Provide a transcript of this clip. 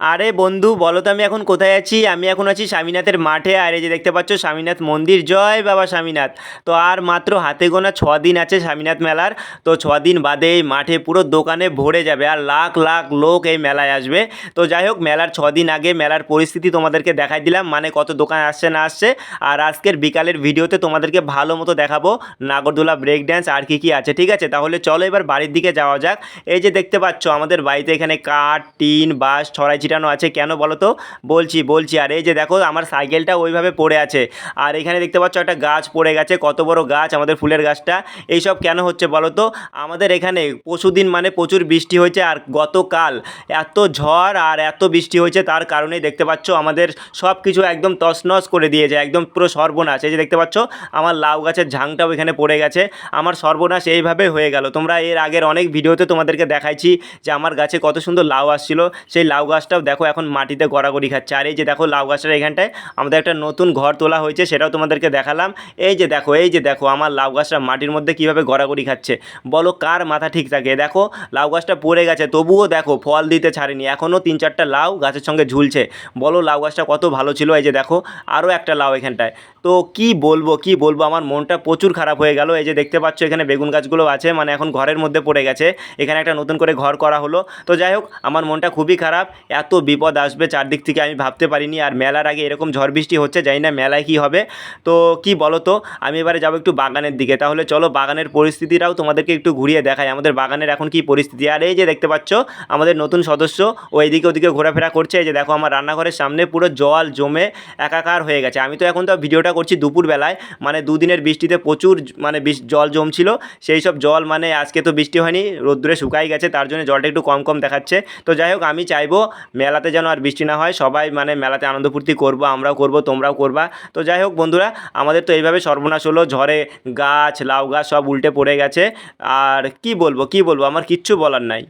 আরে বন্ধু, বলো তো আমি এখন কোথায় আছি? আমি এখন আছি স্বামীনাথের মাঠে। আর এই যে দেখতে পাচ্ছ, স্বামীনাথ মন্দির। জয় বাবা স্বামীনাথ। তো আর মাত্র হাতে গোনা ছ দিন আছে স্বামীনাথ মেলার। তো ছ দিন বাদে এই মাঠে পুরো দোকানে ভরে যাবে আর লাখ লাখ লোক এই মেলায় আসবে। তো যাই হোক, মেলার ছ দিন আগে মেলার পরিস্থিতি তোমাদেরকে দেখাই দিলাম মানে কত দোকান আসছে না আসছে। আর আজকের বিকালের ভিডিওতে তোমাদেরকে ভালো মতো দেখাবো নাগরদোলা ব্রেক ড্যান্স আর কি কি আছে, ঠিক আছে? তাহলে চলো এবার বাড়ির দিকে যাওয়া যাক। এই যে দেখতে পাচ্ছ, আমাদের বাড়িতে এখানে কাঠ, টিন, বাঁশ, ছড়াই ছিটানো আছে, কেন বলো তো? বলছি বলছি, আর এই যে দেখো, আমার সাইকেলটা ওইভাবে পড়ে আছে। আর এখানে দেখতে পাচ্ছ একটা গাছ পড়ে গেছে, কত বড় গাছ আমাদের ফুলের গাছটা। এইসব কেন হচ্ছে বলো তো? আমাদের এখানে পশুদিন মানে প্রচুর বৃষ্টি হয়েছে, আর গতকাল এত ঝড় আর এত বৃষ্টি হয়েছে, তার কারণেই দেখতে পাচ্ছ আমাদের সব কিছু একদম তছনছ করে দিয়েছে, একদম পুরো সর্বনাশ। এই যে দেখতে পাচ্ছ, আমার লাউ গাছের ঝাংটাও এখানে পড়ে গেছে, আমার সর্বনাশ এইভাবে হয়ে গেল। তোমরা এর আগের অনেক ভিডিওতে তোমাদেরকে দেখাইছি যে আমার গাছে কত সুন্দর লাউ আসছিল, সেই লাউ গাছটাও দেখো এখন মাটিতে গড়াগড়ি খাচ্ছে। আর এই যে দেখো লাউ গাছটার এখানটায় আমাদের একটা নতুন ঘর তোলা হয়েছে, সেটাও তোমাদেরকে দেখালাম। এই যে দেখো, এই যে দেখো, আমার লাউ গাছটা মাটির মধ্যে কীভাবে গড়াগড়ি খাচ্ছে। বলো কার মাথা ঠিক থাকে? দেখো, লাউ গাছটা পড়ে গেছে, তবুও দেখো ফল দিতে ছাড়েনি। এখনও তিন চারটা লাউ গাছের সঙ্গে ঝুলছে। বলো লাউ গাছটা কত ভালো ছিল? এই যে দেখো আরও একটা লাউ এখানটায়। তো কি বলব কি বলব? আমার মনটা প্রচুর খারাপ হয়ে গেল। এই যে দেখতে পাচ্ছ, এখানে বেগুন গাছগুলো আছে মানে এখন ঘরের মধ্যে পড়ে গেছে। এখানে একটা নতুন করে ঘর করা হলো। তো যাই হোক, আমার মনটা খুবই খারাপ। এত বিপদ আসবে চারদিক থেকে আমি ভাবতে পারিনি আর মেলার আগে এরকম ঝড় বৃষ্টি হচ্ছে, জানি না মেলায় কি হবে। তো কি বলো তো আমি এবারে যাব একটু বাগানের দিকে। তাহলে চলো বাগানের পরিস্থিতিটাও তোমাদেরকে একটু ঘুরিয়ে দেখাই। আমাদের বাগানের এখন কি পরিস্থিতি? আর এই যে দেখতে পাচ্ছ, আমাদের নতুন সদস্য ও এদিকে ওদিকে ঘোরাফেরা করছে। এই যে দেখো আমার রান্নাঘরের সামনে পুরো জল জমে একাকার হয়ে গেছে। আমি তো এখন তো ভিডিওটা করছি দুপুরবেলায়। মানে দুদিনের বৃষ্টিতে প্রচুর মানে জল জমছিল। সেই সব জল মানে আজকে তো বৃষ্টি হয়নি, রোদ্দুরে শুকাই গেছে, তার জন্য জলটা একটু কম কম দেখাচ্ছে। তো যাই হোক, আমি চাইব মেলাতে যেন আর বৃষ্টি না হয়, সবাই মানে মেলাতে আনন্দ ফুর্তি করব, আমরাও করব, তোমরাও করবা। তো যাই হোক বন্ধুরা, আমাদের তো এইভাবে সর্বনাশ হলো, ঝড়ে গাছ, লাউ গাছ সব উল্টে পড়ে গেছে। আর কি বলব কি বলব, আমার কিচ্ছু বলার নাই।